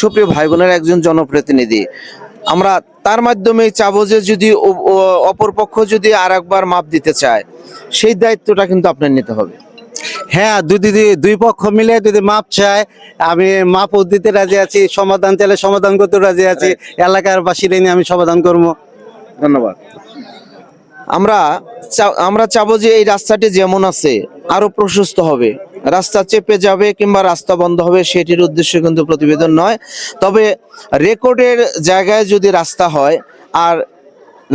সুপ্রিয় ভাই বোনের একজন জনপ্রতিনিধি। আমরা তার মাধ্যমে চাবো যে যদি অপরপক্ষ যদি আর একবার মাপ দিতে চায় সেই দায়িত্বটা কিন্তু আপনার নিতে হবে। হ্যাঁ দুই দুই দুই পক্ষ মিলে যদি মাপ চায় আমি মাপও দিতে রাজি আছি সমাধান চাইলে সমাধান করতে রাজি আছি এলাকার বাসীরা নিয়ে আমি সমাধান করব। ধন্যবাদ। আমরা আমরা চাবো যে এই রাস্তাটি যেমন আছে আরও প্রশস্ত হবে। রাস্তা চেপে যাবে কিংবা রাস্তা বন্ধ হবে সেটির উদ্দেশ্য কিন্তু প্রতিবেদন নয়। তবে রেকর্ডের জায়গায় যদি রাস্তা হয় আর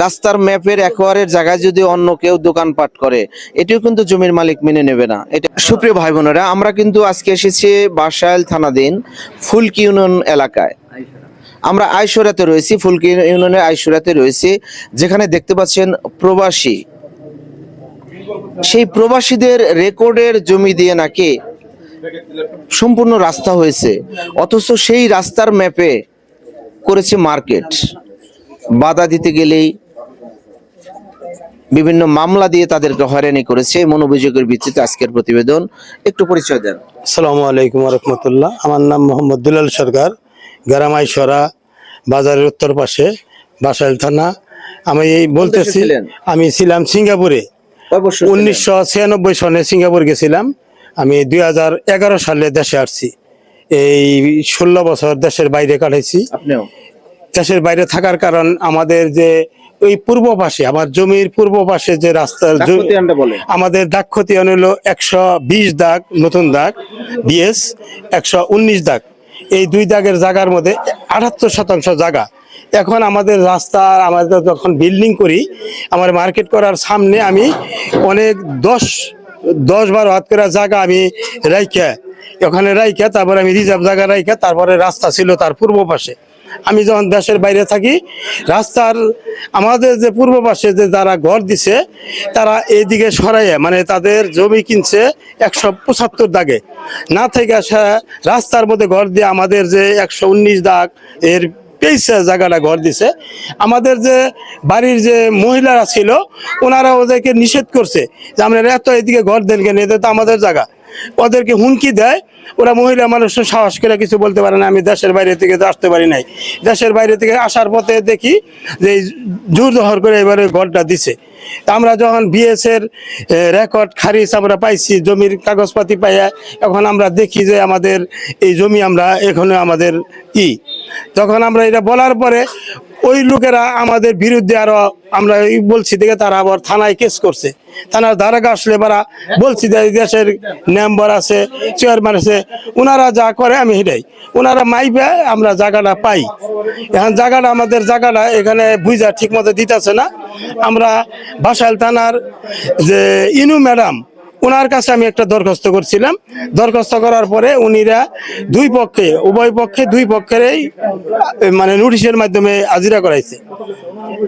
রাস্তার ম্যাপের একোয়ারের জায়গায় যদি অন্য কেউ দোকানপাট করে, এটিও কিন্তু জমির মালিক মেনে নেবে না। এটা সুপ্রিয় ভাই বোনেরা আমরা কিন্তু আজকে এসেছি বাসাইল থানাধীন ফুলকি ইউনিয়ন এলাকায়। আমরা আইসরাতে রয়েছি, ফুলকি ইউনিয়নের আইসরাতে রয়েছি, যেখানে দেখতে পাচ্ছেন প্রবাসী। সেই প্রবাসীদের রেকর্ডের জমি দিয়ে নাকি সম্পূর্ণ রাস্তা হয়েছে। অথচ সেই রাস্তার ম্যাপে করেছে মার্কেট। বাধা দিতে গেলেই বিভিন্ন মামলা দিয়ে তাদেরকে হয়রানি করেছে। এমন অভিযোগের ভিত্তিতে আজকের প্রতিবেদন। একটু পরিচয় দেন। আসসালামু আলাইকুম রহমতুল্লাহ। আমার নাম মোহাম্মদ দুলাল সরকার গ্রামাইসরা বাজারের উত্তর পাশে বাসাইল থানা। আমি এই বলতেছি আমি ছিলাম সিঙ্গাপুরে। উনিশশো ছিয়ানব্বই সনে সিঙ্গাপুর গেছিলাম। আমি দুই হাজার এগারো সালে দেশে আসছি। এই ষোলো বছর দেশের বাইরে কাটাইছি। দেশের বাইরে থাকার কারণ আমাদের যে ওই পূর্ব পাশে আমার জমির পূর্ব পাশে যে রাস্তার। আমাদের দাগ খতিয়ান হলো একশো বিশ দাগ নতুন দাগ বিএস একশো উনিশ দাগ। এই দুই দাগের জায়গার মধ্যে আটাত্তর শতাংশ জায়গা এখন আমাদের রাস্তা, আমাদের যখন বিল্ডিং করি, আমার মার্কেট করার সামনে আমি অনেক দশ দশ বারো হাত করে জায়গা আমি রাইখা। ওখানে রাইখা, তারপরে আমি রিজার্ভ জায়গা রাইখা, তারপরে রাস্তা ছিল তার পূর্ব পাশে। আমি যখন দেশের বাইরে থাকি, রাস্তার আমাদের যে পূর্ব পাশে যে যারা ঘর দিছে, তারা এইদিকে সরাইয়া মানে তাদের জমি কিনছে একশো পঁচাত্তর দাগে। না থেকে রাস্তার মধ্যে ঘর দিয়ে আমাদের যে একশো উনিশ দাগ, এর পেয়েছে জায়গাটা ঘর দিছে। আমাদের যে বাড়ির যে মহিলারা ছিল ওনারা ওদেরকে নিষেধ করছে যে, আমরা এত এদিকে ঘর দেন কেন? এদের তো আমাদের জায়গা। ওদেরকে হুমকি দেয়। ওরা মহিলা মানুষ সাহস করে কিছু বলতে পারে না, আমি দেশের বাইরে থেকে তো আসতে পারি নাই। দেশের বাইরে থেকে আসার পথে দেখি যে এই জোর জহর করে এবারে ঘরটা দিছে। আমরা যখন বিএস এর রেকর্ড খারিজ আমরা পাইছি, জমির কাগজপাতি পাইয়া, এখন আমরা দেখি যে আমাদের এই জমি আমরা এখনও আমাদের ই। তখন আমরা এটা বলার পরে ওই লোকেরা আমাদের বিরুদ্ধে আরও আমরা বলছি দেখে তারা আবার থানায় কেস করছে। থানার ধারাকে আসলে এবার বলছি যে দেশের মেম্বার আছে চেয়ারম্যান আছে ওনারা যা করে আমি সেটাই। ওনারা মাইবে আমরা জায়গাটা পাই। এখন জায়গাটা আমাদের জায়গাটা এখানে বুঝা ঠিক মতো দিতেছে না। আমরা বাসাইল থানার যে ইনু ম্যাডাম ওনার কাছে আমি একটা দরখাস্ত করছিলাম। দরখাস্ত করার পরে উনিরা দুই পক্ষে, উভয় পক্ষে দুই পক্ষেরই মানে নোটিশের মাধ্যমে হাজিরা করাইছে।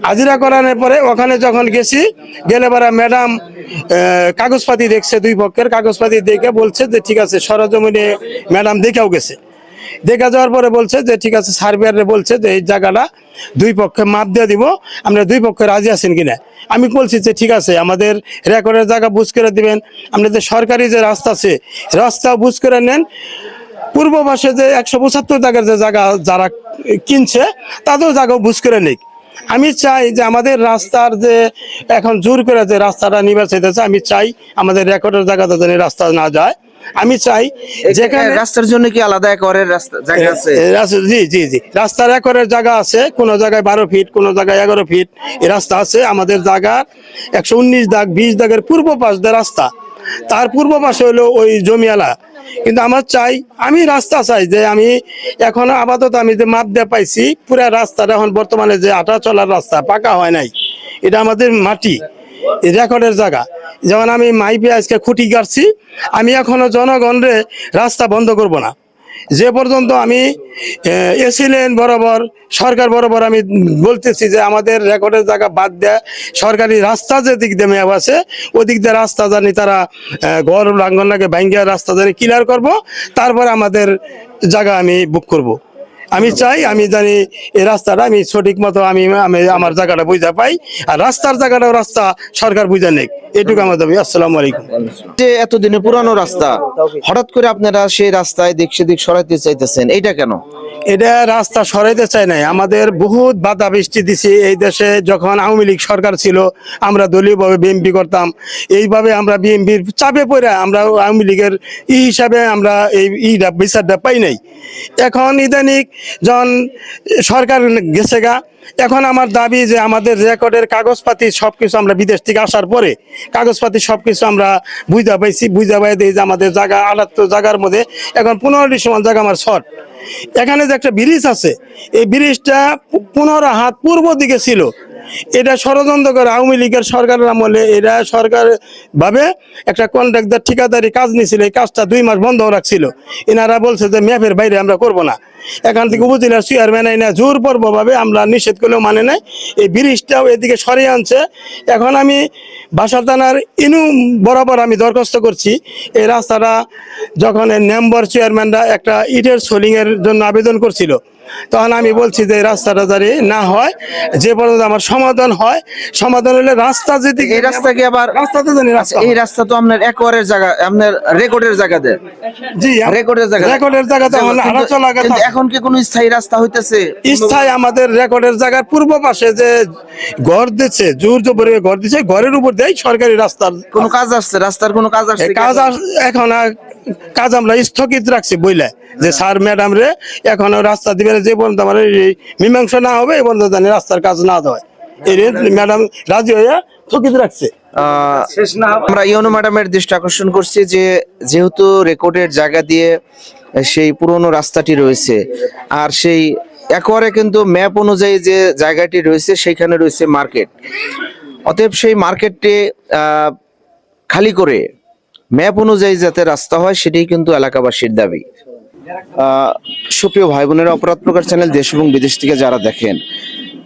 হাজিরা করানোর পরে ওখানে যখন গেছি, গেলে পরে ম্যাডাম কাগজপাতি দেখছে দুই পক্ষের, কাগজপাতি দেখে বলছে যে, ঠিক আছে, সরজমিনে ম্যাডাম দেখেও গেছে। দেখা যাওয়ার পরে বলছে যে, ঠিক আছে সার্ভেয়ারে বলছে যে, এই জায়গাটা দুই পক্ষে মাপ দিয়ে দিব, আমরা দুই পক্ষে রাজি আছেন কিনা? আমি বলছি যে, ঠিক আছে, আমাদের রেকর্ডের জায়গা বুঝ করে দিবেন। আপনাদের সরকারি যে রাস্তা আছে রাস্তা বুঝ করে নেন। পূর্ব পাশে যে একশো পঁচাত্তর জায়গার যে জায়গা যারা কিনছে, তাদের জায়গা বুঝ করে নিক। আমি চাই যে, আমাদের রাস্তার যে এখন জোর করে যে রাস্তাটা নিবে চাইতেছে আমি চাই আমাদের রেকর্ডের জায়গাতে যেন রাস্তা না যায়। আমি চাই যেখানে রাস্তার জন্য কি আলাদা একরের রাস্তা জায়গা আছে? জি জি জি। রাস্তার একরের জায়গা আছে কোন জায়গায় বারো ফিট কোন জায়গায় এগারো ফিট এই রাস্তা আছে আমাদের জায়গার একশো উনিশ দাগ বিশ দাগের পূর্ব পাশ দিয়ে রাস্তা। তার পূর্ব পাশে হলো ওই জমিয়ালা কিন্তু আমার চাই আমি রাস্তা চাই যে আমি এখন আপাতত আমি যে মাপ দিয়ে পাইছি পুরা রাস্তাটা এখন বর্তমানে যে আটা চলার রাস্তা পাকা হয় নাই। এটা আমাদের মাটি। রেকর্ডের জায়গা। যেমন আমি মাইপে আজকে খুঁটি গাড়ছি, আমি এখনও জনগণরে রাস্তা বন্ধ করব না। যে পর্যন্ত আমি এসি লেন বরাবর, সরকার বরাবর আমি বলতেছি যে আমাদের রেকর্ডের জায়গা বাদ দেয়, সরকারি রাস্তা যে দিক দিয়ে মেয়াব আছে ওদিক দিয়ে রাস্তা জানি তারা ঘর লাঙ্গনাকে ভাঙ্গিয়া রাস্তা জানি ক্লিয়ার করব, তারপরে আমাদের জায়গা আমি বুক করব। আমি চাই আমি জানি এই রাস্তাটা আমি সঠিক মতো আমি আমি আমার জায়গাটা বুঝতে পাই আর রাস্তার জায়গাটাও রাস্তা সরকার বুঝে নেই এটুকু আমার দাবি। আসসালামু আলাইকুম। যে এতদিনে পুরানো রাস্তা হঠাৎ করে আপনারা সেই রাস্তায় দিক সেদিক সরাইতে চাইতেছেন এটা কেন? এটা রাস্তা সরাইতে চাই নাই। আমাদের বহুত বাধা বৃষ্টি দিছে এই দেশে। যখন আওয়ামী লীগ সরকার ছিল আমরা দলীয়ভাবে বিএনপি করতাম। এইভাবে আমরা বিএনপির চাপে পড়ে আমরা আওয়ামী লীগের ই হিসাবে আমরা এই ইটা বিচারটা পাই নাই। এখন ইদানিক যখন সরকার গেছে গা, এখন আমার দাবি যে আমাদের রেকর্ডের কাগজপাতি সব কিছু আমরা বিদেশ থেকে আসার পরে কাগজপাতি সব কিছু আমরা বুঝতে পাইছি বুঝতে পাই দিই যে আমাদের জায়গা, আটাত্তর জায়গার মধ্যে এখন পনেরো সমান জায়গা আমার শর্ট। এখানে যে একটা ব্রিজ আছে, এই ব্রিজটা পনেরো হাত পূর্ব দিকে ছিল। এটা ষড়যন্ত্র করে আওয়ামী লীগের সরকারের আমলে এটা সরকার ভাবে একটা কন্ট্রাক্টর ঠিকাদারি কাজ নিয়েছিল এই কাজটা দুই মাস বন্ধ রাখছিল। এনারা বলছে যে, ম্যাপের বাইরে আমরা করব না। এখান থেকে উপজেলার চেয়ারম্যান আইনা জোর পর্ব ভাবে আমরা নিষেধ করলেও মানে নাই। এই ব্রিজটাও এদিকে সরিয়ে আনছে। এখন আমি বাসার থানার ইনু বরাবর আমি দরখাস্ত করছি। এই রাস্তাটা যখন এই মেম্বার চেয়ারম্যানরা একটা ইটের সোলিংয়ের জন্য আবেদন করছিল তখন আমি বলছি যে রাস্তাটা জারি না হয় যে পর্যন্ত আমার সমাধান হয় সমাধান হলে রাস্তা যদি এই রাস্তা কি আবার রাস্তাতে জানি রাস্তা এই রাস্তা তো আপনার একবারের জায়গা আপনার রেকর্ডের জায়গাতে। জি রেকর্ডের জায়গা রেকর্ডের এখন কিন্তু- আরও চলা কিন্তু এখন কি কোনো স্থায়ী রাস্তা হইতেছে? স্থায়ী আমাদের রেকর্ডের জায়গার পূর্ব পাশে যে ঘর দিচ্ছে জোর জবরে ঘর দিচ্ছে ঘরের উপর দেয় সরকারি রাস্তার কোনো কাজ আসছে? রাস্তার কোনো কাজ আসছে কাজ এখন? কাজ আমরা স্থগিত রাখছি বইলে যে স্যার, ম্যাডাম রে, এখনও রাস্তা দিবে যে পর্যন্ত আমার মীমাংসা না হবে, এই পর্যন্ত জানি রাস্তার কাজ না হয় ম্যাডাম রাজি স্থগিত রাখছে। আমরা ম্যাডামের দৃষ্টি আকর্ষণ করছি যে, যেহেতু রেকর্ডের জায়গা দিয়ে সেই পুরনো রাস্তাটি রয়েছে, আর সেই কিন্তু ম্যাপ অনুযায়ী যে জায়গাটি রয়েছে সেখানে রয়েছে মার্কেট। অতএব সেই মার্কেটটি খালি করে ম্যাপ অনুযায়ী যাতে রাস্তা হয় সেটাই কিন্তু এলাকাবাসীর দাবি। সুপ্রিয় ভাই বোনেরা অপরাধ প্রকার চ্যানেল দেশ এবং বিদেশ থেকে যারা দেখেন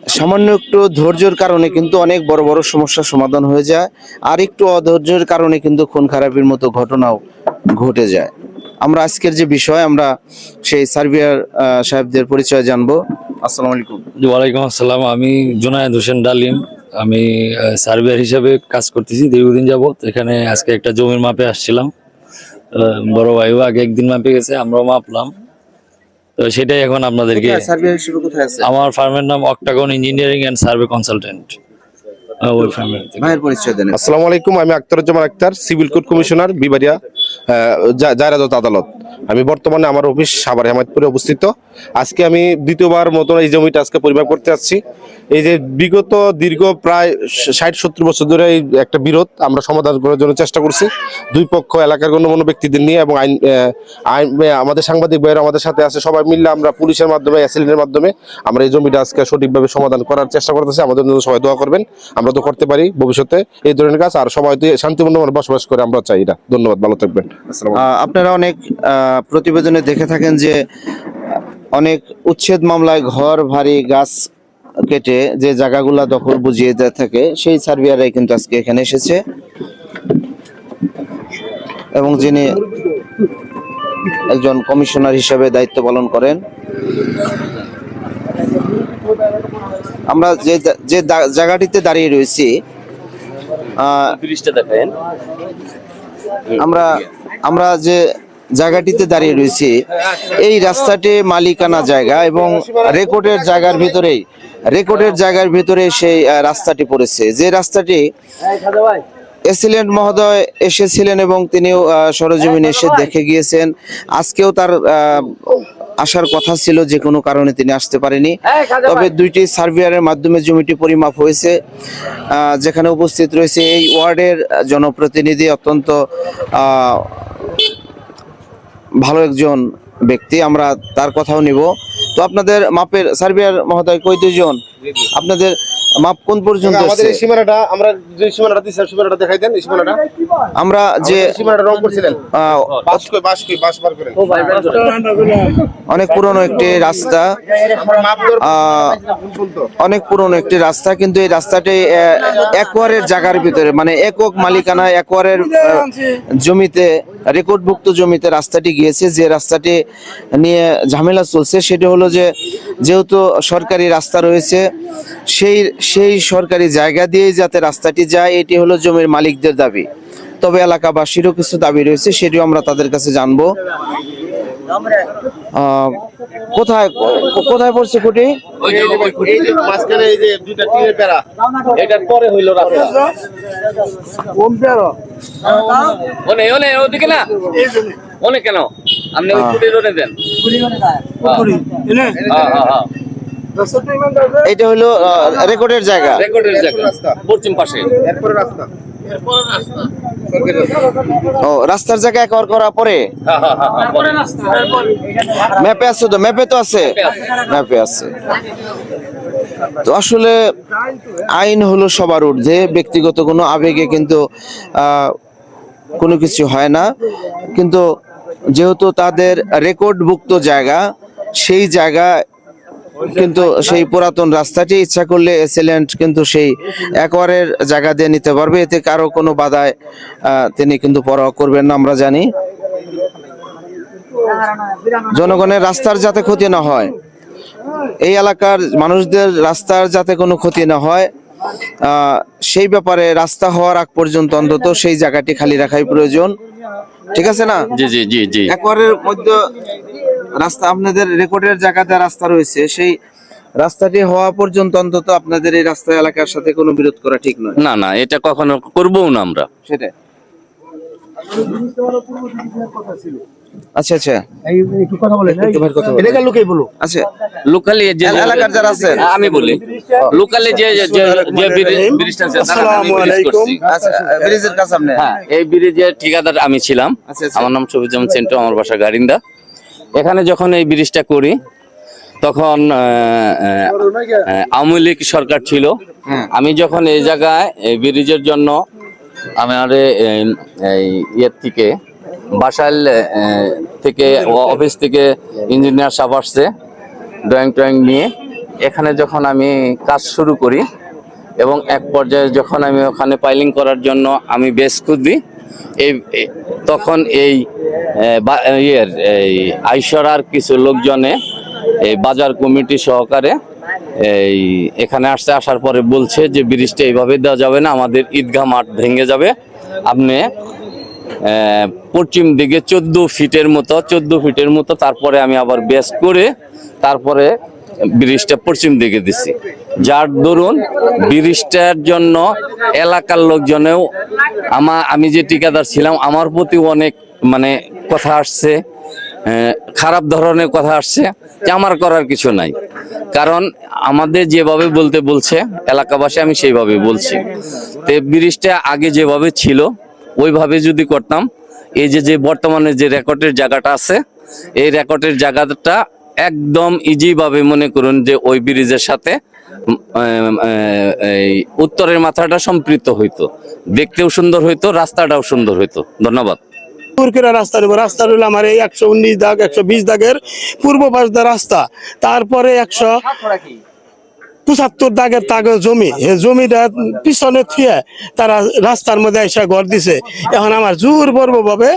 সামান্য একটু ধৈর্যের কারণে কিন্তু অনেক বড় বড় সমস্যার সমাধান হয়ে যায় আর একটু অধৈর্যের কারণে কিন্তু খুন খারাপের মতো ঘটনাও ঘটে যায়। আমরা আজকের যে বিষয় আমরা সেই সার্ভিয়ার আহ, সাহেবদের পরিচয় জানব। আসসালামু আলাইকুম। ওয়ালাইকুম আসসালাম। আমি জুনায়েদ হোসেন ডালিম। আমি সার্ভেয়ার হিসেবে কাজ করতেছি দীর্ঘদিন যাবত এখানে আজকে একটা জমির মাপে আসছিলাম। বড় ভাইও আগে একদিন মাপে গেছে আমরাও মাপলাম। তো সেটাই এখন আপনাদেরকে আমার ফার্মের নাম Octagon engineering and survey consultant ওই ফার্মের ভাইয়ের পরিচয় দেন। আসসালামু আলাইকুম আমি Akhtaruzzaman Akhtar civil court commissioner বিবারিয়া জায়রাজত আদালত। আমি বর্তমানে আমার অফিস সাভার হেমায়তপুরে অবস্থিত। আজকে আমি দ্বিতীয়বার মতো এই জমিটা আজকে পরিমাপ করতে আসছি। এই যে বিগত দীর্ঘ প্রায় ষাট, সত্তর বছর ধরে এই একটা বিরোধ আমরা সমাধান করার জন্য চেষ্টা করছি। দুই পক্ষ এলাকার গণ্যমান্য ব্যক্তিদের নিয়ে এবং আইন আইন আমাদের সাংবাদিক ভাইয়েরা আমাদের সাথে আছে। সবাই মিললে আমরা পুলিশের মাধ্যমে অ্যাসিলেন্টের মাধ্যমে আমরা এই জমিটা আজকে সঠিকভাবে সমাধান করার চেষ্টা করতেছি। আমাদের জন্য সবাই দোয়া করবেন। আমরা তো করতে পারি ভবিষ্যতে। এই ধরনের কাজ আর সবাই তো শান্তিপূর্ণভাবে বসবাস করে, আমরা চাই এটা। ধন্যবাদ, ভালো থাকবেন। আহ, আপনারা অনেক আহ, প্রতিবেদনে দেখে থাকেন যে অনেক উচ্ছেদ মামলায় ঘর ভারী গাছ কেটে যে জায়গাগুলা দখল বুঝিয়ে দেওয়া থাকে সেই সার্ভিয়ারাই কিন্তু আজকে এখানে এসেছে। এবং যিনি একজন কমিশনার হিসেবে দায়িত্ব পালন করেন আমরা যে যে জায়গাটিতে দাঁড়িয়ে রয়েছি আহ, আমরা আমরা যে জায়গাটিতে দাঁড়িয়ে রয়েছি, এই রাস্তাটি মালিকানা জায়গা এবং রেকর্ডের জায়গার ভিতরেই, রেকর্ডের জায়গার ভিতরে সেই রাস্তাটি পড়েছে। যে রাস্তাটি এসিলেন্ট মহোদয় এসেছিলেন এবং তিনিও সরজমিনে এসে দেখে গিয়েছেন। আজকেও তার আসার কথা ছিল যে কোনো কারণে তিনি আসতে পারেনি। তবে দুইটি সার্ভেয়ারের মাধ্যমে জমিটি পরিমাপ হয়েছে যেখানে উপস্থিত রয়েছে এই ওয়ার্ডের জনপ্রতিনিধি অত্যন্ত আহ, ভালো একজন ব্যক্তি। আমরা তার কথাও নিব। তো আপনাদের মাপের সার্ভেয়ার মহোদয় কই দুজন আপনাদের মাপ কোন পর্যন্ত আমাদের এই সীমানাটা আমরা যে সীমানাটা দিচ্ছিলাম সীমানাটা দেখাই দেন এই সীমানাটা। আমরা যে সীমানাটা রং করছিলেন বাস কই বাস কই বাস বার করেন। অনেক পুরনো একটি রাস্তা। অনেক পুরনো একটি রাস্তা কিন্তু এই রাস্তাটি একোয়ারের জায়গার ভিতরে মানে একক মালিকানা একোয়ারের জমিতে রেকর্ডভুক্ত জমিতে রাস্তাটি গিয়েছে। যে রাস্তাটি নিয়ে ঝামেলা চলছে সেটি হলো যে যেহেতু সরকারি রাস্তা রয়েছে সেই সেই সরকারি জায়গা দিয়ে যাতে রাস্তাটি যায় এটি হলো জমির মালিকদের দাবি। তবে এলাকাবাসীরও কিছু দাবি রয়েছে সেটিও আমরা তাদের কাছে জানব। কোথায় কোথায় পড়ছে কুটি এই যে মাঝখানে এই যে দুইটা টিনের বেড়া এটার পরে হইল রাস্তা। ওনে ওনে ওদিকে না? ওনে কেন? আপনি ওই কুটির ওনে দেন। হ্যাঁ হ্যাঁ হ্যাঁ। এটা হলো রেকর্ডের জায়গা। রেকর্ডের জায়গা। পশ্চিম পাশে। এরপরে রাস্তা। ও রাস্তার জায়গা একবার করার পরে? হ্যাঁ। ম্যাপে আছে তো? ম্যাপে তো আছে। ম্যাপে আছে। তো আসলে আইন হলো সবার ঊর্ধ্বে ব্যক্তিগত কোনো আবেগে কিন্তু আহ, কোনো কিছু হয় না। কিন্তু যেহেতু তাদের রেকর্ডভুক্ত জায়গা সেই জায়গা কিন্তু সেই পুরাতন রাস্তাটি ইচ্ছা করলে এসিলেন্ট কিন্তু সেই একবারের জায়গা দিয়ে নিতে পারবে। এতে কারও কোনো বাধায় তিনি কিন্তু পরোয়া করবেন না আমরা জানি। জনগণের রাস্তার যাতে ক্ষতি না হয় এই এলাকার মানুষদের রাস্তার যাতে কোনো ক্ষতি না হয় সেই ব্যাপারে রাস্তা হওয়ার আগ পর্যন্ত অন্তত সেই জায়গাটি খালি রাখাই প্রয়োজন। ঠিক আছে না? জি জি জি জি। একবারের মধ্যে রাস্তা আপনাদের রেকর্ডের জায়গাতে রাস্তা রয়েছে সেই রাস্তাটি হওয়া পর্যন্ত অন্তত আপনাদের এই রাস্তা এলাকার সাথে কোনো বিরোধ করা ঠিক নয়। না না এটা কখনো করবও না আমরা। সেটাই। আচ্ছা আচ্ছা। আচ্ছা। লোকালি যে এলাকার যারা আছেন। আমি বলি। লোকালি যে আছে। আচ্ছা ব্রিজের কাছে হ্যাঁ এই ব্রিজের ঠিকাদার আমি ছিলাম। আমার নাম সবিজামান সেন্টু আমার বাসা গারিন্দা। এখানে যখন এই ব্রিজটা করি তখন আওয়ামী লীগ সরকার ছিল। আমি যখন এই জায়গায় এই ব্রিজের জন্য আমার ইয়ের থেকে বাসাল থেকে অফিস থেকে ইঞ্জিনিয়ার সাহেব আসছে ড্রয়িং ট্রয়িং নিয়ে। এখানে যখন আমি কাজ শুরু করি এবং এক পর্যায়ে যখন আমি ওখানে পাইলিং করার জন্য আমি বেশ খুঁজি এই তখন এই ইয়ের, এই আইসরার কিছু লোকজনে এই বাজার কমিটি সহকারে এই এখানে আসতে আসার পরে বলছে যে ব্রিজটা এইভাবে দেওয়া যাবে না, আমাদের ঈদগাহ মাঠ ভেঙে যাবে। আপনি পশ্চিম দিকে চোদ্দ ফিটের মতো, চোদ্দ ফিটের মতো, তারপরে আমি আবার বেস করে তারপরে ব্রিজটা পশ্চিম দিকে দিছি। যার দরুন ব্রিজটার জন্য এলাকার লোকজনেও আমা, আমি যে ঠিকাদার ছিলাম, আমার প্রতি অনেক মানে কথা আসছে খারাপ ধরনের কথা আসছে যে আমার করার কিছু নাই। কারণ আমাদের যেভাবে বলতে বলছে, এলাকাবাসী আমি সেইভাবে বলছি। তো ব্রিজটা আগে যেভাবে ছিল, ওইভাবে যদি করতাম, এই যে যে বর্তমানে যে রেকর্ডের জায়গাটা আছে, এই রেকর্ডের জায়গাটা একদম ইজিভাবে মনে করুন যে ওই ব্রিজের সাথে উত্তরের মাথাটা সম্পৃক্ত হইতো। দেখতেও সুন্দর হইতো, রাস্তাটাও সুন্দর হইতো। ধন্যবাদ। রাস্তা রইল আমার এই একশো উনিশ দাগ, একশো বিশ দাগের পূর্ব পাশ রাস্তা। তারপরে একশো পঁচাত্তর দাগের তাগে জমি জমিটা পিছনে থিয়ে তারা রাস্তার মধ্যে এসে ঘর দিছে। এখন আমার জোর পর্ব ভাবে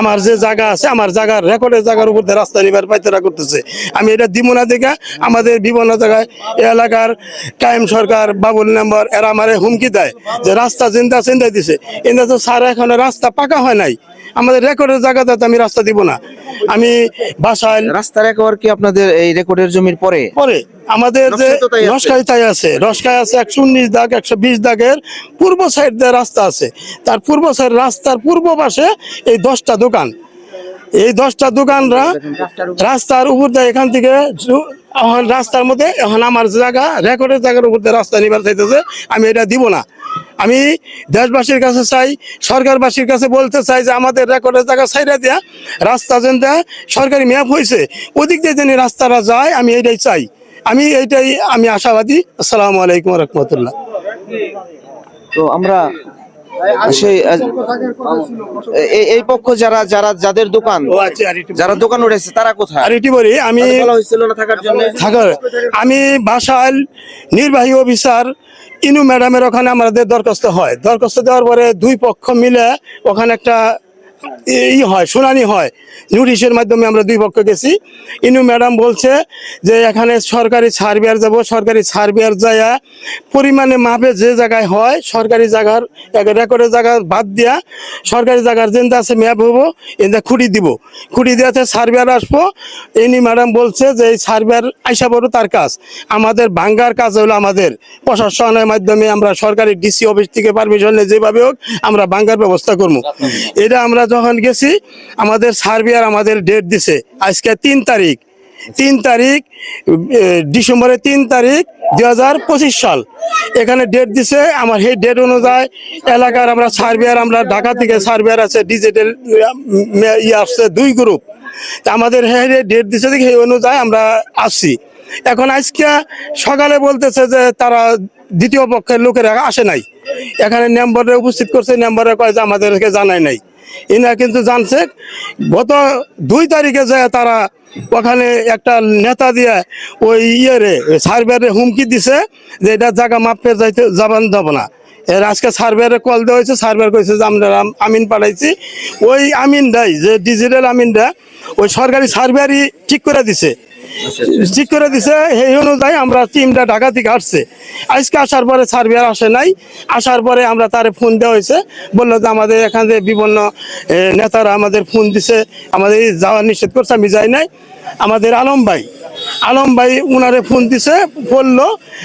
আমার যে জায়গা আছে আমার জায়গার রেকর্ডের জায়গার উপর দিয়ে রাস্তা নিবার পাইতেরা করতেছে। আমি এটা দিব না দেখা আমাদের বিভিন্ন জায়গায় এলাকার কায়েম সরকার বাবুল নাম্বার এরা আমারে হুমকি দেয় যে রাস্তা চিন্তা চিন্তা দিছে। এটা তো স্যার এখনও রাস্তা পাকা হয় নাই। আমাদের রেকর্ডের জায়গাতে আমি রাস্তা দিব না। আমি বাসায় রাস্তার একবার কি আপনাদের এই রেকর্ডের জমির পরে? পরে। আমাদের যে রসকায় তাই আছে। রসকায় আছে একশো উনিশ দাগ, একশো বিশ দাগের পূর্ব সাইড দিয়ে রাস্তা আছে। তার পূর্ব সাইড রাস্তার পূর্ব পাশে এই দশটা দোকান। এই দশটা দোকানরা রাস্তার উপর দিয়ে এখান থেকে এখন রাস্তার মধ্যে, এখন আমার জায়গা, রেকর্ডের জায়গার উপর দিয়ে রাস্তা নিবার চাইতেছে, আমি এটা দিব না। আমি দেশবাসীর কাছে চাই, সরকারবাসীর কাছে বলতে চাই যে আমাদের রেকর্ডের জায়গা সাইডে দেয়া রাস্তা যেন দেয়া, সরকারি ম্যাপ হয়েছে ওদিক দিয়ে যেন রাস্তাটা যায়, আমি এটাই চাই। আমি এইটাই আমি আশাবাদী। আসসালামু আলাইকুম রহমতুল্লাহ। তো আমরা সেই এই- পক্ষ যারা যারা যাদের দোকান আচ্ছা যারা দোকান উঠেছে তারা কোথায়? আর এটি বলি আমি থাকার। আমি বাসায় নির্বাহী অফিসার ইনু ম্যাডামের ওখানে আমাদের দরখাস্ত হয়। দরখাস্ত দেওয়ার পরে দুই পক্ষ মিলে ওখানে একটা ই হয় শুনানি হয়। নোটিশের মাধ্যমে আমরা দুই পক্ষ গেছি। ইনু ম্যাডাম বলছে যে এখানে সরকারি সার্ভিয়ার যাব সরকারি সার্ভিয়ার যায় পরিমাণে মাপে যে জায়গায় হয় সরকারি জায়গার এক রেকর্ডের জায়গা বাদ দিয়া সরকারি জায়গার যেটা আছে ম্যাপ হব এটা খুঁটি দিব। খুঁটি দিয়েছে সার্ভিয়ার আসব। ইনি ম্যাডাম বলছে যে এই সার্ভিয়ার আইসা বড় তার কাজ। আমাদের ভাঙ্গার কাজ হলো আমাদের প্রশাসনের মাধ্যমে আমরা সরকারি ডিসি অফিস থেকে পারমিশন নিয়ে যেভাবে হোক আমরা ভাঙ্গার ব্যবস্থা করব। এটা আমরা যখন গেছি, আমাদের সার্বিয়ার আমাদের ডেট দিছে। আজকে তিন তারিখ। তিন তারিখ ডিসেম্বরের তিন তারিখ দুই হাজার পঁচিশ সাল। এখানে ডেট দিছে, আমার সেই ডেট অনুযায়ী এলাকার আমরা সার্ভিয়ার আমরা ঢাকা থেকে সার্ভিয়ার আছে ডিজিটাল ইয়ে আসছে, দুই গ্রুপ আমাদের হ্যাঁ ডেট দিছে সেই অনুযায়ী আমরা আসছি। এখন আজকে সকালে বলতেছে যে তারা দ্বিতীয় পক্ষের লোকেরা আসে নাই। এখানে নাম্বারে উপস্থিত করছে নাম্বারে কয় যে আমাদেরকে জানায় নাই। এনা কিন্তু জানছে, গত দুই তারিখে যায় তারা ওখানে একটা নেতা দিয়ে ওই ইয়ে সার্ভেরে হুমকি দিছে যে এটা জায়গা মাপে যাইতে যাবান যাব না। এর আজকে সার্ভেরে কল দেওয়া হয়েছে সার্ভের কইছে যে আমরা আমিন পাঠাইছি। ওই আমিনটাই যে ডিজিটাল আমিনটা ওই সরকারি সার্ভেরই ঠিক করে দিছে। ঠিক করে দিছে সেই অনুযায়ী আমরা টিমটা ঢাকা থেকে আসছে। আজকে আসার পরে সার্ভিয়ার আসে নাই। আসার পরে আমরা তারে ফোন দেওয়া হয়েছে। বলল যে আমাদের এখান থেকে বিভিন্ন নেতারা আমাদের ফোন দিছে, আমাদের যাওয়া নিষেধ করছে, আমি যাই নাই। আমাদের আলম ভাই আলম ভাই উনারে ফোন দিছে, বলল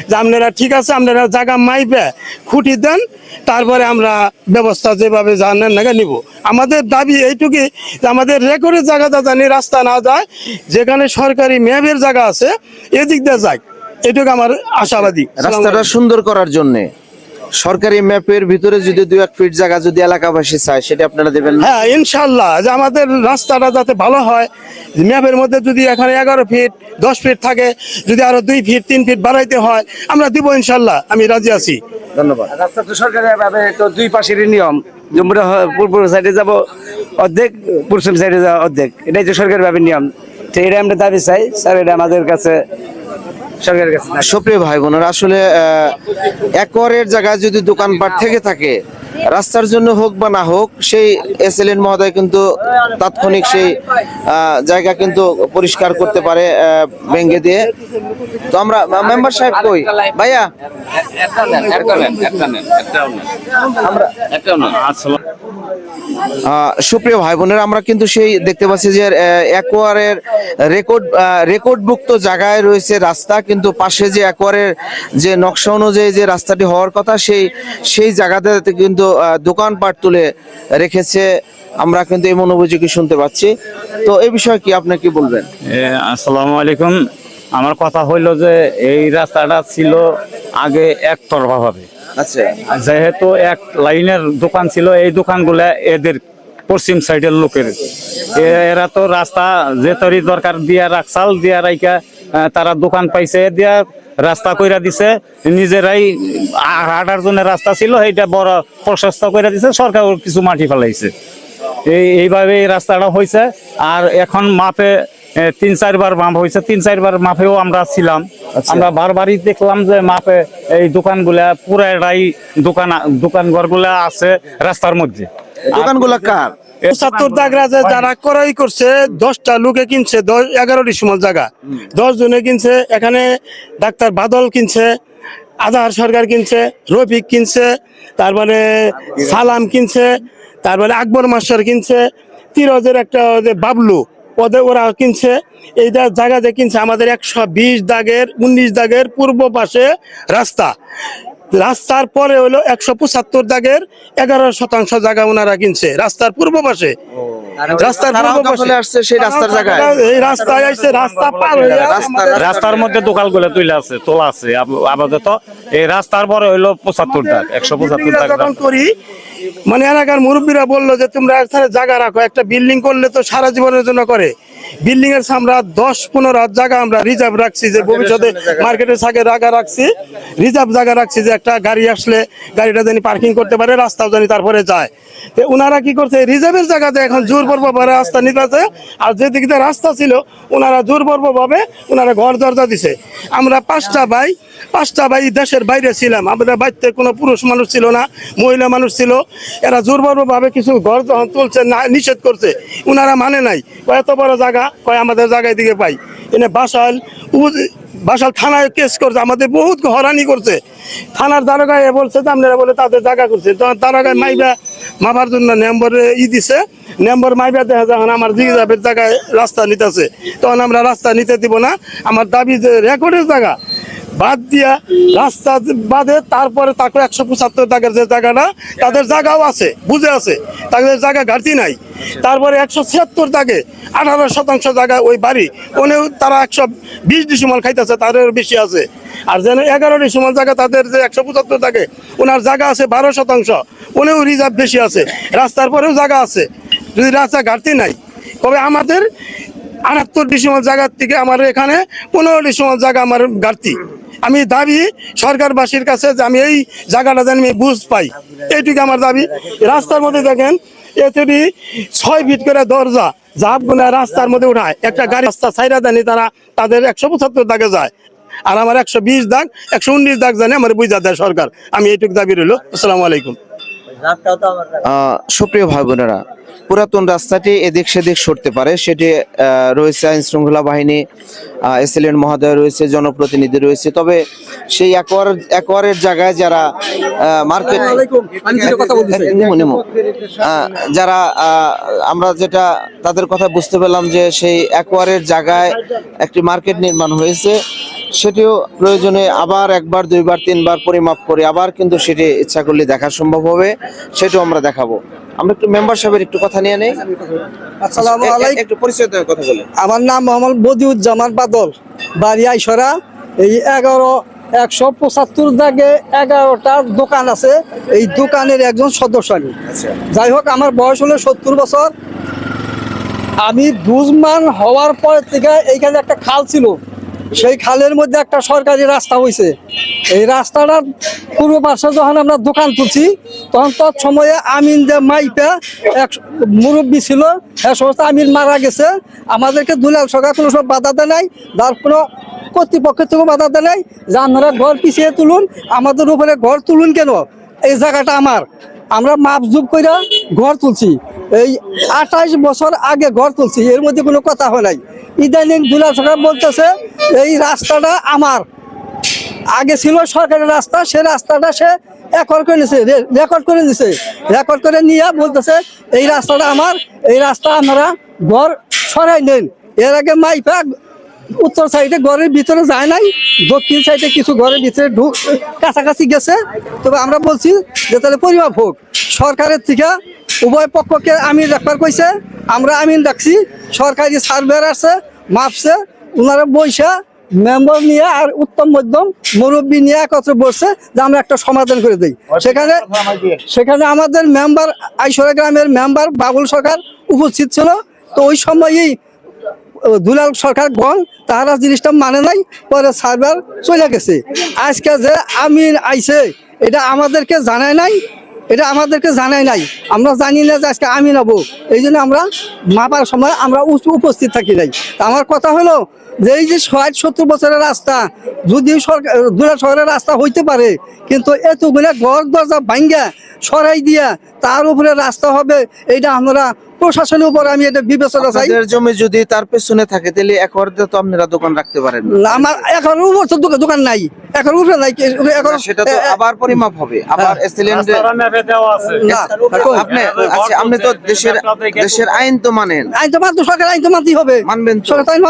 যে আপনারা ঠিক আছে, আপনারা জায়গা মাইপে খুঁটি দেন, তারপরে আমরা ব্যবস্থা যেভাবে জানেন না নিব। আমাদের দাবি এইটুকুই, যে আমাদের রেকর্ডের জায়গাটা জানি রাস্তা না যায়, যেখানে সরকারি ম্যাপের জায়গা আছে, এদিক দিয়ে যাক। এটুকু আমার আশাবাদী। রাস্তাটা সুন্দর করার জন্য। সরকারি ম্যাপের ভিতরে যদি দুই এক ফিট জায়গা যদি এলাকাবাসী চায় সেটা আপনারা দেবেন হ্যাঁ ইনশাল্লাহ। যে আমাদের রাস্তাটা যাতে ভালো হয় ম্যাপের মধ্যে যদি এখানে এগারো ফিট দশ ফিট থাকে যদি আরও দুই ফিট তিন ফিট বাড়াইতে হয় আমরা দিব ইনশাল্লাহ। আমি রাজি আছি। ধন্যবাদ। রাস্তা তো সরকারি ভাবে তো দুই পাশেরই নিয়ম। জম্মুরা পূর্ব সাইডে যাব অর্ধেক পশ্চিম সাইডে যাওয়া অর্ধেক। এটাই তো সরকারি ভাবে নিয়ম। তো এটা আমরা দাবি চাই। স্যার এটা আমাদের কাছে সরকারের কাছে সুপ্রিয় ভাই বোনেরা আসলে একরের জায়গায় যদি দোকানপাট থেকে থাকে রাস্তার জন্য হোক বা না হোক সেই এস এল এন মহোদয় কিন্তু তাৎক্ষণিক সেই জায়গা কিন্তু পরিষ্কার করতে পারে আহ, ভেঙে দিয়ে। তো আমরা মেম্বার সাহেব কই? ভাইয়া? আমরা সুপ্রিয় ভাই বোনেরা আমরা কিন্তু সেই দেখতে পাচ্ছি যে একোয়ারের রেকর্ড রেকর্ডভুক্ত জায়গায় রয়েছে রাস্তা, কিন্তু পাশে যে একোয়ারের যে নকশা অনুযায়ী যে রাস্তাটি হওয়ার কথা, সেই সেই জায়গাতে কিন্তু দোকানপাট তুলে রেখেছে। আমরা কিন্তু এই মনোবুঝিকে শুনতে পাচ্ছি। তো এই বিষয়ে কি আপনি কি বলবেন? আসসালামু আলাইকুম। আমার কথা হইল যে, এই রাস্তাটা ছিল আগে একতরফা ভাবে। আচ্ছা। যেহেতু এক লাইনের দোকান ছিল, এই দোকানগুলা এদের পশ্চিম সাইডের লোকের। এরা তো রাস্তা যে তরি দরকার দিয়া রাখসাল দিয়া রাইকা তারা দোকান পাইছে দিয়া রাস্তা কইরা দিছে। নিজেরাই আ- হাঁটার জন্য রাস্তা ছিল এইটা বড় প্রশস্ত কইরা দিছে সরকার কিছু মাটি ফেলাইছে। এই এইভাবে এই রাস্তাটা হয়েছে আর এখন মাপে তিন চারবার মাপ হয়েছে। তিন চারবার মাপেও আমরা ছিলাম। আমরা বারবারই দেখলাম যে মাপে এই দোকানগুলা পুরাটাই দোকান দোকান ঘরগুলা আছে রাস্তার মধ্যে। দোকানগুলা কার? পঁচাত্তর দাগরা যে যারা ক্রয় করছে দশটা লোকে কিনছে দশ এগারোটি সময় জায়গা। দশ জনে কিনছে এখানে ডাক্তার বাদল কিনছে আজহার সরকার কিনছে রফিক কিনছে তারপরে সালাম কিনছে তারপরে আকবর মাস্টার কিনছে তিরজের একটা বাবলু ওদের ওরা কিনছে এইটা জায়গা যে কিনছে আমাদের একশো বিশ দাগের উনিশ দাগের পূর্ব পাশে রাস্তা। রাস্তার পরে হলো একশো পঁচাত্তর দাগের এগারো শতাংশ জায়গা ওনারা কিনছে রাস্তার পূর্ব পাশে। রাস্তার পূর্ব পাশে। আসছে সেই রাস্তার জায়গায়। এই রাস্তায় আসছে রাস্তা পার হয়ে রাস্তার মধ্যে দোকানগুলো তুলে আছে তোলা আছে আপাতত এই রাস্তার পরে হইল পঁচাত্তর দাগ একশো পঁচাত্তর দাগ করি মানে এলাকার মুরব্বীরা বলল যে, তোমরা এখানে জায়গা রাখো, একটা বিল্ডিং করলে তো সারা জীবনের জন্য করে। বিল্ডিং এর আমরা দশ পনেরো জায়গা আমরা রিজার্ভ রাখছি যে ভবিষ্যতে মার্কেটের সাথে জায়গা রাখছি। রিজার্ভ জায়গা রাখছি যে একটা গাড়ি আসলে গাড়িটা জানি পার্কিং করতে পারে রাস্তাও জানি তারপরে যায়। তো ওনারা কি করছে? রিজার্ভের জায়গাতে এখন জোরপূর্ব ভাবে রাস্তা নিতেছে আর যেদিকে রাস্তা ছিল ওনারা জোরপূর্ব ভাবে ওনারা ঘর দরজা দিছে। আমরা পাঁচটা ভাই পাঁচটা ভাই দেশের বাইরে ছিলাম। আমাদের বাড়িতে কোনো পুরুষ মানুষ ছিল না মহিলা মানুষ ছিল। এরা জোরপূর্ব ভাবে কিছু ঘর যখন তুলছে না নিষেধ করছে ওনারা মানে নাই। এত বড় জায়গা কয় আমাদের জায়গায় দিকে পাই। এনে বাসাল বাসাল থানায় কেস করছে, আমাদের বহুত হরানি করছে। থানার দারোগায় বলছে আপনারা বলে তাদের জায়গা করছে। দারোগায় মাইবা মাপার জন্য নেম্বরে ই দিছে। নম্বর মাইবা দেখা যখন আমার রিজার্ভের জায়গায় রাস্তা নিতেছে, তখন আমরা রাস্তা নিতে দিব না। আমার দাবি যে রেকর্ডের জায়গা। বাদ দিয়া রাস্তা বাদে তারপরে তাকে একশো পঁচাত্তর টাকার যে জায়গাটা, তাদের জায়গাও আছে, বুঝে আছে। তাদের জায়গা ঘাটতি নাই। তারপরে একশো ছিয়াত্তর তাকে আঠারো শতাংশ জায়গা ওই বাড়ি ওনেও তারা একশো বিশ ডিসিমাল খাইতেছে তাদের বেশি আছে। আর যেন এগারো ডিসিমাল জায়গা তাদের যে একশো পঁচাত্তর থাকে ওনার জায়গা আছে বারো শতাংশ, ওনেও রিজার্ভ বেশি আছে। রাস্তার পরেও জায়গা আছে। যদি রাস্তা ঘাটতি নাই তবে আমাদের আটাত্তর ডিসেম্বর জায়গার থেকে আমার এখানে পনেরো ডিসেম্বর জায়গা আমার ঘাটতি। আমি দাবি সরকারবাসীর কাছে যে আমি এই জায়গাটা যেন আমি বুঝ পাই। এইটুকু আমার দাবি। রাস্তার মধ্যে দেখেন এতটি ছয় ফিট করে দরজা জাপ গুনা রাস্তার মধ্যে উঠায়। একটা গাড়ি রাস্তা ছাইরা দেনি তারা তাদের একশো পঁচাত্তর দাগে যায়। আর আমার একশো বিশ দাগ একশো উনিশ দাগ জানে আমার বুঝা দেয় সরকার। আমি এইটুকু দাবি রইল। আসসালামু আলাইকুম। আহ, সুপ্রিয় ভাই বোনেরা পুরাতন রাস্তাটি এদিক সেদিক সরতে পারে। সেটি আহ, রয়েছে আইন শৃঙ্খলা বাহিনী এসএলএন মহোদয় রয়েছে জনপ্রতিনিধি রয়েছে। তবে সেই একোয়ার একোয়ারের জায়গায় যারা মার্কেট যারা আমরা যেটা তাদের কথা বুঝতে পেলাম যে সেই একোয়ারের জায়গায় একটি মার্কেট নির্মাণ হয়েছে। সেটিও প্রয়োজনে আবার একবার দুইবার তিনবার পরিমাপ করে আবার কিন্তু সেটি ইচ্ছা করলে দেখা সম্ভব হবে। সেটাও আমরা দেখাবো। আমরা একটু মেম্বার সাহেবের একটু কথা নিয়ে নেই। আসসালামু এ- এ- আলাইকুম। একটু পরিচয় কথা বলে আমার নাম মোহাম্মদ বদিউজ্জামান বাদল বাড়ি আইসরা এই এগারো একশো পঁচাত্তর দাগে এগারোটা দোকান আছে এই দোকানের একজন সদস্য আমি। যাই হোক আমার বয়স হলো সত্তর বছর। আমি বুঝমান হওয়ার পর থেকে এইখানে একটা খাল ছিল। সেই খালের মধ্যে একটা সরকারি রাস্তা হয়েছে এই রাস্তাটার পূর্ব পাশে যখন আমরা দোকান তুলছি তখন তৎ সময়ে আমিন যে মাইপা এক মুরব্বী ছিল সে সমস্ত আমিন মারা গেছে। আমাদেরকে দুলাল সরকার কোনো সব বাধা দেয় নাই তার কোনো কর্তৃপক্ষের থেকে বাধা দেয় নাই, যে আপনারা ঘর পিছিয়ে তুলুন, আমাদের উপরে ঘর তুলুন কেন? এই জায়গাটা আমার। আমরা মাপজুপ করে ঘর তুলছি। এই আঠাইশ বছর আগে ঘর তুলছি, এর মধ্যে কোনো কথা হয় নাই। ইদানিং দুলাল সরকার বলতেছে, এই রাস্তাটা আমার। আগে ছিল সরকারের রাস্তা, সে রাস্তাটা সে রেকর্ড করে নিছে রেকর্ড করে দিছে। রেকর্ড করে নিয়ে বলতেছে, এই রাস্তাটা আমার, এই রাস্তা আপনারা ঘর সরাই নেন এর আগে মাইপা উত্তর সাইডে ঘরের ভিতরে যায় নাই, দক্ষিণ সাইডে কিছু ঘরের ভিতরে ঢুক কাছাকাছি গেছে। তবে আমরা বলছি যে তাহলে পরিমাপ হোক। সরকারের থেকে উভয় পক্ষকে আমিন রাখবার কইছে। আমরা আমিন রাখছি। সরকারি সার্ভের আছে, মাপছে ওনারা বৈশা মেম্বার নিয়ে আর উত্তম মধ্যম মুরব্বী নিয়ে একত্রে বসছে যে আমরা একটা সমাধান করে দিই। সেখানে সেখানে আমাদের মেম্বার আইসরা গ্রামের মেম্বার বাবুল সরকার উপস্থিত ছিল। তো ওই সময়ই দুলাল সরকার গণ তারা জিনিসটা মানে নাই পরে সার্ভার চলে গেছে। আজকে যে আমিন আইছে এটা আমাদেরকে জানায় নাই এটা আমাদেরকে জানাই নাই। আমরা জানি না যে আজকে আমি নেব। এই জন্য আমরা মাপার সময় আমরা উপস্থিত থাকি নাই। আমার কথা হলো যে এই যে ষাট, সত্তর বছরের রাস্তা, যদি সরকার দুরা শহরের রাস্তা হইতে পারে, কিন্তু এতগুলো ঘর দরজা ভাঙ্গা, সরাই দিয়া তার উপরে রাস্তা হবে এটা আমরা প্রশাসনের উপর আমি এটা বিবেচনা চাই। জমি যদি তার পেছনে থাকে তাহলে একর তো আপনারা দোকান রাখতে পারেন না। আমার এখন উপর তো দোকান- নাই। এখন উপরে নাই কি- সেটা তো এ- এ- আবার পরিমাপ হবে। আবার এসএলএন রাস্তাটা ম্যাপে দেওয়া আছে। না, কই? আপনি আচ্ছা আপনি তো দেশের দেশের আইন তো মানেন। আইন তো মানতে সরকার আইন তো মানতেই হবে। মানবেন সরকার আইন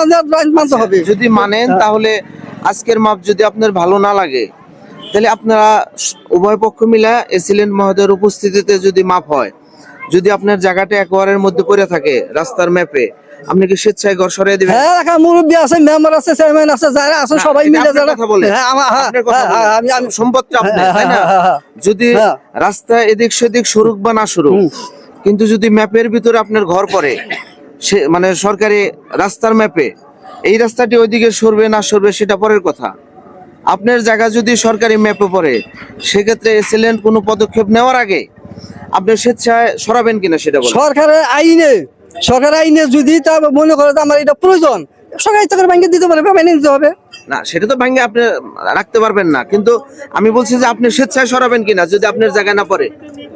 মানতে হবে। যদি মানেন তাহলে আজকের মাপ যদি আপনার ভালো না লাগে তাহলে আপনারা উভয় পক্ষ মিলা এসিলেন্ট মহোদয়ের উপস্থিতিতে যদি মাপ হয় যদি আপনার জায়গাটা একবারের মধ্যে পড়ে থাকে রাস্তার ম্যাপে আপনি কি স্বেচ্ছায় ঘর সরিয়ে দিবেন হ্যাঁ এলাকার মুরব্বী আছে মেম্বার আছে চেয়ারম্যান আছে যারা আছে সবাই মিলে যারা কথা বলেন। হ্যাঁ আমার হ্যাঁ হ্যাঁ। আমি আমি সম্পদটা হ্যাঁ, তাই না। যদি। রাস্তা এদিক সেদিক সরুক বা না সরুক কিন্তু যদি ম্যাপের ভিতরে আপনার ঘর পড়ে সে মানে সরকারি রাস্তার ম্যাপে এই রাস্তাটি ওইদিকে সরবে না সরবে সেটা পরের কথা আপনার জায়গা যদি সরকারি ম্যাপে পড়ে সেক্ষেত্রে এসিলেন্ট কোনো পদক্ষেপ নেওয়ার আগে আপনি স্বেচ্ছায় সরাবেন কিনা সেটা সরকারের আইনে সরকারের আইনে যদি তা মনে করে আমার এটা প্রয়োজন সরকারি চাকরি ব্যাংকে দিতে পারে মেনে নিতে হবে। না সেটা তো আপনি রাখতে পারবেন না। কিন্তু আমি বলছি যে আপনি স্বেচ্ছায় সরাবেন কিনা যদি আপনার জায়গায় না পড়ে?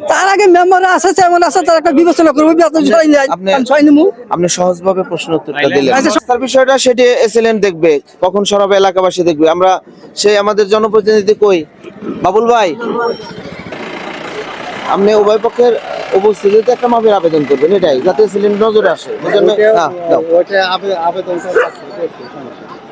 তার আগে মেম্বার আছে চেয়ারম্যান আছে তার একটা বিবেচনা করব আপনি- আপনি সহজভাবে প্রশ্ন উত্তরটা দিলেন। আচ্ছা, বিষয়টা সেটি এসএলএন দেখবে কখন সরাবে এলাকাবাসী দেখবে। আমরা সেই আমাদের জনপ্রতিনিধি কই? বাবুল ভাই? আপনি উভয় পক্ষের উপস্থিতিতে একটা মাপের আবেদন করবেন এটাই যাতে এসএলএন নজরে আসে?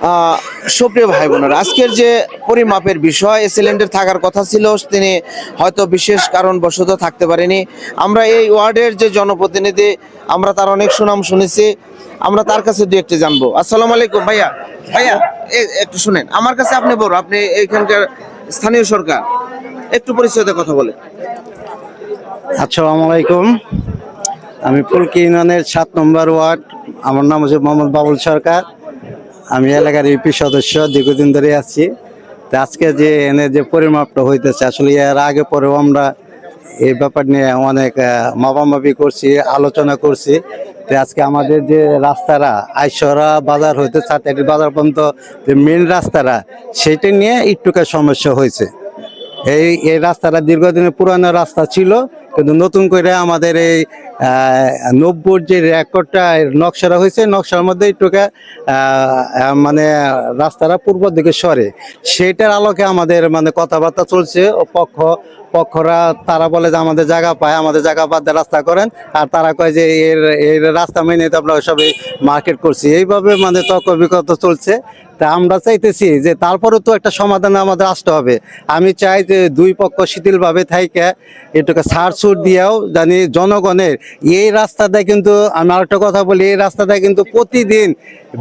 হ্যাঁ, সুপ্রিয় ভাই বোনেরা আজকের যে পরিমাপের বিষয় এসিলেন্ডের থাকার কথা ছিল তিনি হয়তো বিশেষ কারণবশত থাকতে পারেনি। আমরা এই ওয়ার্ডের যে জনপ্রতিনিধি আমরা তার অনেক সুনাম শুনেছি। আমরা তার কাছে দু একটি জানব। আসসালামু আলাইকুম ভাইয়া। ভাইয়া একটু শুনেন। আমার কাছে আপনি বড় আপনি এখানকার স্থানীয় সরকার একটু পরিচয়তে কথা বলে আসসালামু আলাইকুম আমি ফুলকি ইউনিয়নের সাত নম্বর ওয়ার্ড। আমার নাম হচ্ছে মোহাম্মদ বাবুল সরকার। আমি এলাকার ইউপি সদস্য, দীর্ঘদিন ধরে আছি। তো আজকে যে এনে যে পরিমাপটা হইতেছে, আসলে এর আগে পরেও আমরা এই ব্যাপার নিয়ে অনেক মাপামাপি করছি, আলোচনা করছি। তো আজকে আমাদের যে রাস্তারা আইসরা বাজার হইতে চারটি বাজার পর্যন্ত যে মেন রাস্তারা সেটা নিয়ে একটুকা সমস্যা হয়েছে। এই এই রাস্তাটা দীর্ঘদিনের পুরানো রাস্তা ছিল, কিন্তু নতুন করে আমাদের এই নব্বই যে রেকর্ডটা নকশাটা হয়েছে, নকশার মধ্যে একটুকা মানে রাস্তাটা পূর্ব দিকে সরে। সেটার আলোকে আমাদের মানে কথাবার্তা চলছে, ও পক্ষ, পক্ষরা তারা বলে যে আমাদের জায়গা পায়, আমাদের জায়গা বাদ রাস্তা করেন, আর তারা কয় যে এর এর রাস্তা মেনে তো আমরা সবাই মার্কেট করছি। এইভাবে মানে তর্ক বিকত চলছে। তা আমরা চাইতেছি যে তারপরে তো একটা সমাধান আমাদের আসতে হবে। আমি চাই যে দুই পক্ষ শিথিলভাবে থাইকে এটুকু ছুট দিয়েও জানি জনগণের এই রাস্তাটা কিন্তু আমি আরেকটা কথা বলি, এই রাস্তাটা কিন্তু প্রতিদিন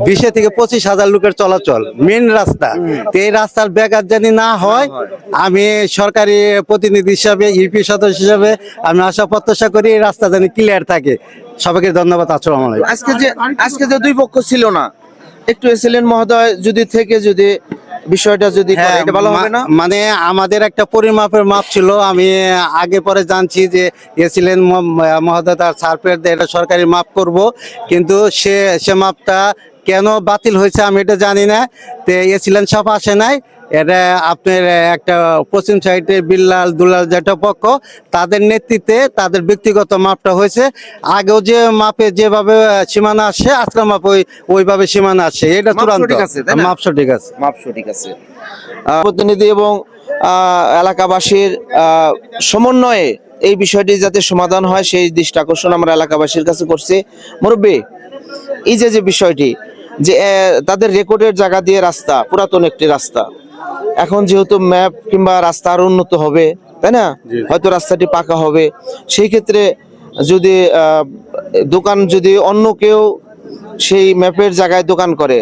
বিশে থেকে পঁচিশ হাজার লোকের চলাচল মেন রাস্তা। তো এই রাস্তার ব্যাঘাত জানি না হয়, আমি সরকারি প্রতিনিধি হিসাবে ইউপি সদস্য হিসাবে আমি আশা প্রত্যাশা করি এই রাস্তা জানি ক্লিয়ার থাকে। সবাইকে ধন্যবাদ, আসসালামু আজকে যে আজকে যে দুই পক্ষ ছিল না একটু এসেলেন মহোদয় যদি থেকে যদি বিষয়টা যদি হ্যাঁ, এটা ভালো হবে না? মানে আমাদের একটা পরিমাপের মাপ ছিল আমি আগে পরে জানছি যে এসিলেন মহোদয় তার সার্পের এটা সরকারি মাপ করব কিন্তু সে সে মাপটা কেন বাতিল হয়েছে আমি এটা জানি না। তো এসিলেন সব আসে নাই এটা আপনার একটা পশ্চিম সাইডে বিল্লাল দুলাল যেটা পক্ষ তাদের নেতৃত্বে তাদের ব্যক্তিগত মাপটা হয়েছে। আগেও যে মাপে যেভাবে সীমানা আসে আজকের মাপ ওই ওইভাবে সীমানা আসে। এটা চূড়ান্ত। সঠিক আছে, তাই না? মাপ সঠিক আছে। মাপ সঠিক আছে। প্রতিনিধি এবং আহ, এলাকাবাসীর সমন্বয়ে এই বিষয়টি যাতে সমাধান হয় সেই দৃষ্টি আকর্ষণ আমরা এলাকাবাসীর কাছে করছি। মুরব্বী এই যে যে বিষয়টি যে তাদের রেকর্ডের জায়গা দিয়ে রাস্তা পুরাতন একটি রাস্তা এখন যেহেতু ম্যাপ কিংবা রাস্তা আরও উন্নত হবে তাই না? হয়তো রাস্তাটি পাকা হবে। সেই ক্ষেত্রে যদি দোকান যদি অন্য কেউ সেই ম্যাপের জায়গায় দোকান করে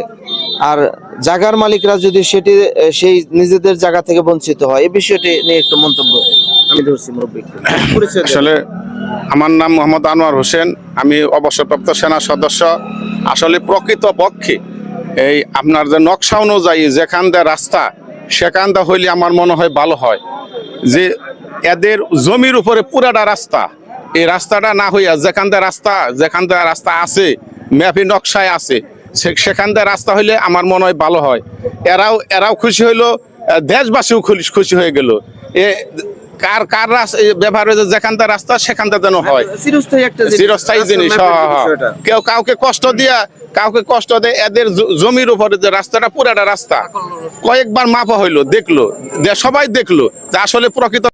আর জায়গার মালিকরা যদি সেটি সেই নিজেদের জায়গা থেকে বঞ্চিত হয় এই বিষয়টি নিয়ে একটু মন্তব্য। আমি ধরছি। আসলে আমার নাম মোহাম্মদ আনোয়ার হোসেন। আমি অবসরপ্রাপ্ত সেনা সদস্য। আসলে প্রকৃত পক্ষে এই আপনার যে নকশা অনুযায়ী যেখান দিয়ে রাস্তা সেখান হইলে আমার মনে হয় ভালো হয়। যে এদের জমির উপরে পুরাটা রাস্তা। এই রাস্তাটা না হইয়া যেখান রাস্তা যেখান রাস্তা আছে, ম্যাপি নকশায় আছে, সে- সেখান রাস্তা হইলে আমার মনে হয় ভালো হয়। এরাও এরাও খুশি হইল দেশবাসীও খুশি হয়ে গেল। এ কার কার ব্যবহার হয়েছে যেখান দিয়ে রাস্তা সেখান দিয়ে যেন হয়। চিরস্থায়ী জিনিস, চিরস্থায়ী জিনিস হ্যাঁ, হ্যাঁ। কেউ কাউকে কষ্ট দিয়া কাউকে কষ্ট দেয় এদের জমির উপরে যে রাস্তাটা পুরাটা রাস্তা। কয়েকবার মাপা হইল দেখল সবাই দেখল যে আসলে প্রকৃত